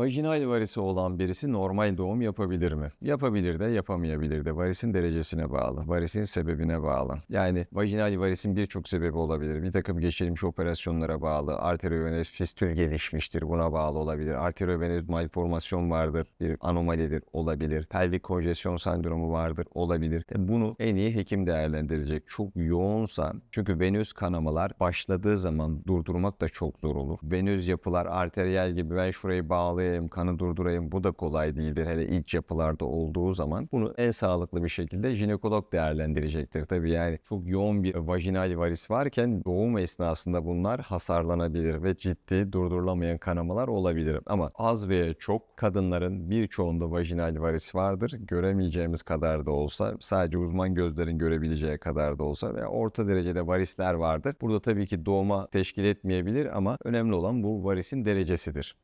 Vajinal varisi olan birisi normal doğum yapabilir mi? Yapabilir de yapamayabilir de. Varisin derecesine bağlı. Varisin sebebine bağlı. Yani vajinal varisin birçok sebebi olabilir. Bir takım geçirilmiş operasyonlara bağlı. Arteriovenöz fistül gelişmiştir. Buna bağlı olabilir. Arteriovenöz malformasyon vardır. Bir anomalidir. Olabilir. Pelvik konjesyon sendromu vardır. Olabilir. E Bunu en iyi hekim değerlendirecek. Çok yoğunsa çünkü venöz kanamalar başladığı zaman durdurmak da çok zor olur. Venöz yapılar arteriyel gibi ben şurayı bağlayayım, kanı durdurayım bu da kolay değildir. Hele ilk yapılarda olduğu zaman bunu en sağlıklı bir şekilde jinekolog değerlendirecektir. Tabii yani çok yoğun bir vajinal varis varken doğum esnasında bunlar hasarlanabilir ve ciddi durdurulamayan kanamalar olabilir. Ama az veya çok kadınların birçoğunda vajinal varis vardır. Göremeyeceğimiz kadar da olsa sadece uzman gözlerin görebileceği kadar da olsa ve orta derecede varisler vardır. Burada tabii ki doğuma teşkil etmeyebilir ama önemli olan bu varisin derecesidir.